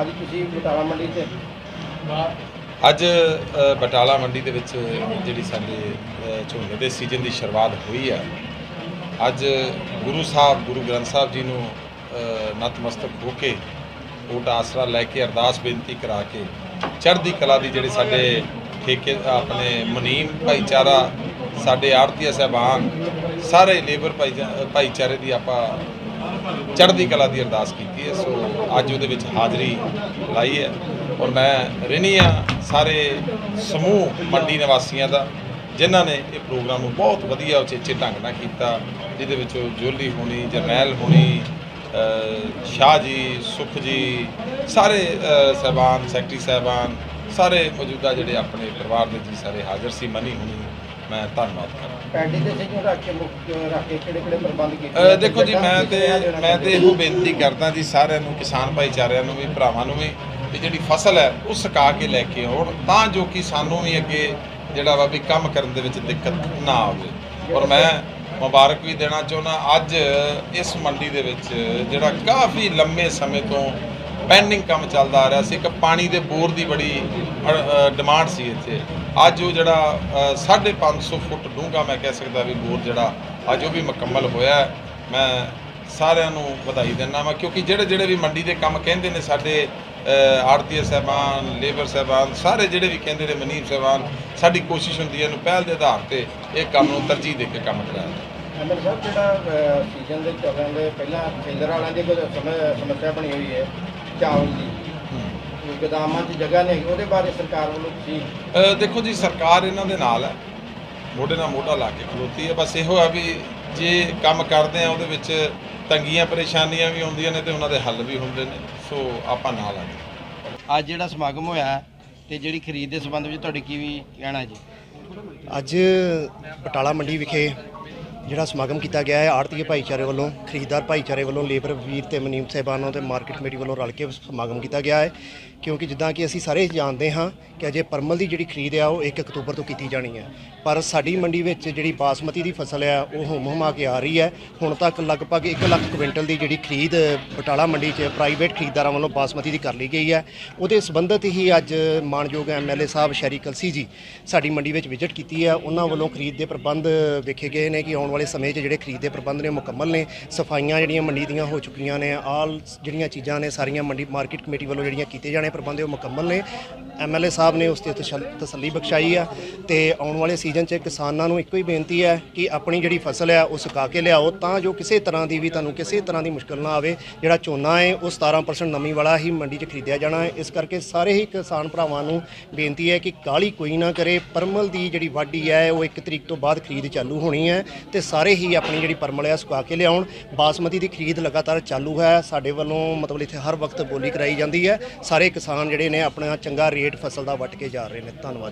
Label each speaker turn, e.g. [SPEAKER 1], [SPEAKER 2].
[SPEAKER 1] ਅੱਜ ਤੁਸੀਂ ਬਟਾਲਾ ਮੰਡੀ 'ਚ
[SPEAKER 2] ਅੱਜ ਅ, ਬਟਾਲਾ ਮੰਡੀ ਦੇ ਵਿੱਚ ਜਿਹੜੀ ਸਾਡੇ ਅ, ਝੋਨੇ ਦੇ ਸੀਜ਼ਨ ਦੀ ਸ਼ੁਰੂਆਤ ਹੋਈ ਹੈ ਅੱਜ ਗੁਰੂ ਸਾਹਿਬ ਗੁਰੂ ਗ੍ਰੰਥ ਸਾਹਿਬ ਜੀ ਨੂੰ ਅ, ਨਤਮਸਤਕ ਹੋ ਕੇ ਓਟ ਆਸਰਾ ਲੈ ਕੇ ਅਰਦਾਸ ਬੇਨਤੀ ਕਰਾ ਕੇ ਚੜ੍ਹਦੀ ਕਲਾ ਦੀ ਜਿਹੜੇ ਸਾਡੇ ਠੇਕੇ ਆਪਣੇ ਮੁਨੀਮ ਭਾਈਚਾਰਾ ਸਾਡੇ ਆੜਤੀਆ ਸਾਹਿਬਾਨ ਸਾਰੇ ਲੇਬਰ ਭਾਈਚਾ- ਭਾਈਚਾਰੇ ਦੀ ਆਪਾਂ ਚੜ੍ਹਦੀ ਕਲਾ ਦੀ ਅਰਦਾਸ ਕੀਤੀ ਹੈ ਸੋ ਅੱਜ ਉਹਦੇ ਵਿੱਚ ਹਾਜ਼ਰੀ ਲਾਈ ਹੈ ਔਰ ਮੈਂ ਰਿਣੀ ਆ ਸਾਰੇ ਸਮੂਹ ਮੰਡੀ ਨਿਵਾਸੀਆਂ ਦਾ ਜਿਨ੍ਹਾਂ ਨੇ ਇਹ ਪ੍ਰੋਗਰਾਮ ਨੂੰ ਬਹੁਤ ਵਧੀਆ ਉਚੇਚੇ ਢੰਗ ਨਾਲ ਕੀਤਾ ਜਿਹਦੇ ਵਿੱਚ ਜੋਲੀ ਹੋਣੀ ਜਰਨੈਲ ਹੋਣੀ ਸ਼ਾਹ ਜੀ ਸੁਖ ਜੀ ਸਾਰੇ ਅ, ਸਾਹਿਬਾਨ ਸੈਕਟਰੀ ਸਾਹਿਬਾਨ ਸਾਰੇ ਮੌਜੂਦਾ ਜਿਹੜੇ ਆਪਣੇ ਪਰਿਵਾਰ ਦੇ ਜੀ ਸਾਰੇ ਹਾਜ਼ਰ ਸੀ ਮਨੀ ਹੋਣੀ ਮੈਂ ਧੰਨਵਾਦ ਕਰਦਾ।
[SPEAKER 1] ਪੈਂਡੀ ਦੇ ਸਿੱਧੂ ਰੱਖ ਕੇ ਮੁੱਖ ਰੱਖ ਕੇ ਕਿਹੜੇ ਕਿਹੜੇ ਪ੍ਰਬੰਧ ਕੀਤੇ
[SPEAKER 2] ਦੇਖੋ ਜੀ ਮੈਂ ਤੇ ਮੈਂ ਤੇ ਇਹੋ ਬੇਨਤੀ ਕਰਦਾ ਜੀ ਸਾਰਿਆਂ ਨੂੰ ਕਿਸਾਨ ਭਾਈਚਾਰਿਆਂ ਨੂੰ ਵੀ ਭਰਾਵਾਂ ਨੂੰ ਵੀ ਕਿ ਜਿਹੜੀ ਫਸਲ ਹੈ ਉਹ ਸੁਕਾ ਕੇ ਲੈ ਕੇ ਆਉਣ ਤਾਂ ਜੋ ਕਿ ਸਾਨੂੰ ਵੀ ਅੱਗੇ ਜਿਹੜਾ ਵਾ ਵੀ ਕੰਮ ਕਰਨ ਦੇ ਵਿੱਚ ਦਿੱਕਤ ਨਾ ਆਵੇ। ਔਰ ਮੈਂ ਮੁਬਾਰਕ ਵੀ ਦੇਣਾ ਚਾਹੁੰਦਾ। ਅੱਜ ਇਸ ਮੰਡੀ ਦੇ ਵਿੱਚ ਜਿਹੜਾ ਕਾਫੀ ਲੰਮੇ ਸਮੇਂ ਤੋਂ ਪੈਂਡਿੰਗ ਕੰਮ ਚੱਲਦਾ ਆ ਰਿਹਾ ਸੀ। ਇੱਕ ਪਾਣੀ ਦੇ ਬੋਰ ਦੀ ਬੜੀ ਡਿਮਾਂਡ ਸੀ ਇੱਥੇ। ਅੱਜ ਉਹ ਜਿਹੜਾ ਅ, 550 ਫੁੱਟ ਡੂੰਘਾ ਮੈਂ ਕਹਿ ਸਕਦਾ ਵੀ ਬੋਰ ਜਿਹੜਾ ਅੱਜ ਉਹ ਵੀ ਮੁਕੰਮਲ ਹੋਇਆ ਮੈਂ ਸਾਰਿਆਂ ਨੂੰ ਵਧਾਈ ਦਿੰਦਾ ਵਾਂ ਕਿਉਂਕਿ ਜਿਹੜੇ ਜਿਹੜੇ ਵੀ ਮੰਡੀ ਦੇ ਕੰਮ ਕਹਿੰਦੇ ਨੇ ਸਾਡੇ ਆੜਤੀਏ ਸਾਹਿਬਾਨ ਲੇਬਰ ਸਾਹਿਬਾਨ ਸਾਰੇ ਜਿਹੜੇ ਵੀ ਕਹਿੰਦੇ ਨੇ ਮਨੀਬ ਸਾਹਿਬਾਨ ਸਾਡੀ ਕੋਸ਼ਿਸ਼ ਹੁੰਦੀ ਹੈ ਇਹਨੂੰ ਪਹਿਲ ਦੇ ਆਧਾਰ ਤੇ ਇਹ ਕੰਮ ਨੂੰ ਤਰਜੀਹ ਦੇ ਕੇ ਕੰਮ ਕਰਾਇਆ ਜਾਏ।
[SPEAKER 1] ਸਾਹਿਬ ਜਿਹੜਾ ਸੀਜ਼ਨ ਦੇ ਚੱਲਣ ਦੇ ਪਹਿਲਾਂ ਫੀਲਰ ਵਾਲਿਆਂ ਦੀ ਕੋਈ ਸਮੱਸਿਆ ਬਣੀ ਹੋਈ ਹੈ? ਚਾਵਲ ਦੀ ਗੋਦਾਮਾਂ 'ਚ ਜਗ੍ਹਾ ਨਹੀਂ ਹੈਗੀ ਉਹਦੇ ਬਾਰੇ ਸਰਕਾਰ ਵੱਲੋਂ ਤੁਸੀਂ
[SPEAKER 2] ਅ, ਦੇਖੋ ਜੀ ਸਰਕਾਰ ਇਹਨਾਂ ਦੇ ਨਾਲ ਹੈ। ਮੋਢੇ ਨਾਲ ਮੋਢਾ ਲਾ ਕੇ ਖਲੋਤੀ ਹੈ। ਬਸ ਇਹੋ ਆ ਵੀ ਜੇ ਕੰਮ ਕਰਦੇ ਆ ਉਹਦੇ ਵਿੱਚ ਤੰਗੀਆਂ ਪਰੇਸ਼ਾਨੀਆਂ ਵੀ ਆਉਂਦੀਆਂ ਨੇ ਤੇ ਉਹਨਾਂ ਦੇ ਹੱਲ ਵੀ ਹੁੰਦੇ ਨੇ। ਸੋ ਆਪਾਂ ਨਾਲ ਆ ਜੀ।
[SPEAKER 1] ਅੱਜ ਜਿਹੜਾ ਸਮਾਗਮ ਹੋਇਆ ਤੇ ਜਿਹੜੀ ਖਰੀਦ ਦੇ ਸੰਬੰਧ ਵਿੱਚ ਤੁਹਾਡੀ ਕੀ ਵੀ ਕਹਿਣਾ ਜੀ?
[SPEAKER 3] ਅੱਜ ਬਟਾਲਾ ਮੰਡੀ ਵਿਖੇ ਜਿਹੜਾ ਸਮਾਗਮ ਕੀਤਾ ਗਿਆ ਹੈ ਆੜਤੀਏ ਭਾਈਚਾਰੇ ਵੱਲੋਂ, ਖਰੀਦਦਾਰ ਭਾਈਚਾਰੇ ਵੱਲੋਂ, ਲੇਬਰ ਵੀਰ ਤੇ ਮਨੀਮ ਸਾਹਿਬਾਨਾਂ ਤੇ ਮਾਰਕੀਟ ਕਮੇਟੀ ਵੱਲੋਂ ਰਲ ਕੇ ਸਮਾਗਮ ਕੀਤਾ ਗਿਆ ਹੈ। ਕਿਉਂਕਿ ਜਿੱਦਾਂ ਕਿ ਅਸੀਂ ਸਾਰੇ ਜਾਣਦੇ ਹਾਂ ਕਿ ਅਜੇ ਪਰਮਲ ਦੀ ਜਿਹੜੀ ਖਰੀਦ ਆ, ਉਹ 1 ਅਕਤੂਬਰ ਤੋਂ ਕੀਤੀ ਜਾਣੀ ਹੈ। ਪਰ ਸਾਡੀ ਮੰਡੀ ਵਿੱਚ ਜਿਹੜੀ ਬਾਸਮਤੀ ਦੀ ਫਸਲ ਆ, ਉਹ ਹੁਮ ਹੁਮਾ ਕੇ ਆ ਰਹੀ ਹੈ। ਹੁਣ ਤੱਕ ਲਗਭਗ 1 ਲੱਖ ਕੁਇੰਟਲ ਦੀ ਜਿਹੜੀ ਖਰੀਦ ਬਟਾਲਾ ਮੰਡੀ 'ਚ ਪ੍ਰਾਈਵੇਟ ਖਰੀਦਦਾਰਾਂ ਵੱਲੋਂ ਬਾਸਮਤੀ ਦੀ ਕਰ ਲਈ ਗਈ ਹੈ। ਉਹਦੇ ਸੰਬੰਧਿਤ ਹੀ ਅੱਜ ਮਾਨਯੋਗ ਐਮਐਲਏ ਸਾਹਿਬ ਸ਼ੈਰੀ ਕਲਸੀ ਜੀ ਸਾਡੀ ਮੰਡੀ ਵਿੱਚ ਵਿਜ਼ਿਟ ਕੀਤੀ ਹੈ। ਉਹਨਾਂ ਵੱਲੋਂ ਖਰੀਦ ਦੇ ਪ੍ਰਬੰਧ ਵੇਖੇ ਗਏ ਨੇ ਕਿ ਆਉਣ ਵਾਲੇ ਸਮੇਂ 'ਚ ਜਿਹੜੇ ਖਰੀਦ ਦੇ ਪ੍ਰਬੰਧ ਨੇ ਉਹ ਮੁਕੰਮਲ ਨੇ, ਸਫਾਈਆਂ ਜਿਹੜੀਆਂ ਮੰਡੀ ਦੀਆਂ ਹੋ ਚੁੱਕੀਆਂ ਨੇ, ਆਲ ਜਿਹੜੀਆਂ ਚੀਜ਼ਾਂ ਨੇ, ਸਾਰੀਆਂ ਮੰਡੀ ਮਾਰਕੀਟ ਕਮੇਟੀ ਵੱਲੋਂ ਜਿਹੜੀਆਂ ਕੀਤੇ ਜਾਣੇ ਪ੍ਰਬੰਧ, ਉਹ ਮੁਕੰਮਲ ਨੇ। ਐਮਐਲਏ ਸਾਹਿਬ ਨੇ ਉਸ ਤੇ ਤਸੱਲੀ ਬਖਸ਼ਾਈ ਆ ਤੇ ਆਉਣ ਵਾਲੇ ਸੀਜ਼ਨ 'ਚ ਕਿਸਾਨਾਂ ਨੂੰ ਇੱਕੋ ਹੀ ਬੇਨਤੀ ਹੈ ਕਿ ਆਪਣੀ ਜਿਹੜੀ ਫਸਲ ਹੈ, ਉਹ ਸੁਕਾ ਕੇ ਲਿਆਓ ਤਾਂ ਜੋ ਕਿਸੇ ਤਰ੍ਹਾਂ ਦੀ ਵੀ ਤੁਹਾਨੂੰ ਕਿਸੇ ਤਰ੍ਹਾਂ ਦੀ ਮੁਸ਼ਕਲ ਨਾ ਆਵੇ। ਜਿਹੜਾ ਝੋਨਾ ਹੈ, ਉਹ 17% ਨਮੀ ਵਾਲਾ ਹੀ ਮੰਡੀ 'ਚ ਖਰੀਦਿਆ ਜਾਣਾ ਹੈ। ਇਸ ਕਰਕੇ ਸਾਰੇ ਹੀ ਕਿਸਾਨ ਭਰਾਵਾਂ ਨੂੰ ਬੇਨਤੀ ਹੈ ਕਿ ਕਾਲੀ ਕੋਈ ਨਾ ਕਰੇ। ਪਰਮਲ ਦੀ ਜਿਹੜੀ ਵਾਢੀ ਹੈ, ਉਹ 1 ਤਰੀਕ ਤੋਂ ਬਾਅਦ ਖਰੀਦ ਚਾਲੂ ਹੋਣੀ ਹੈ ਤੇ ਸਾਰੇ ਹੀ ਆਪਣੀ ਜਿਹੜੀ ਪਰਮਲ ਆ ਸੁਕਾ ਕੇ ਲਿਆਉਣ। ਬਾਸਮਤੀ ਦੀ ਖਰੀਦ ਲਗਾਤਾਰ ਚਾਲੂ ਹੈ। ਸਾਡੇ ਵੱਲੋਂ ਮਤਲਬ ਇੱਥੇ ਹਰ ਵਕਤ ਬੋਲੀ ਕਰਾਈ ਜਾਂਦੀ ਹੈ। ਸਾਰੇ ਕਿਸਾਨ ਜਿਹੜੇ ਨੇ ਆਪਣਾ ਚੰਗਾ ਰੇਟ ਫਸਲ ਦਾ ਵੱਟ ਕੇ ਜਾ ਰਹੇ ਨੇ। ਧੰਨਵਾਦ।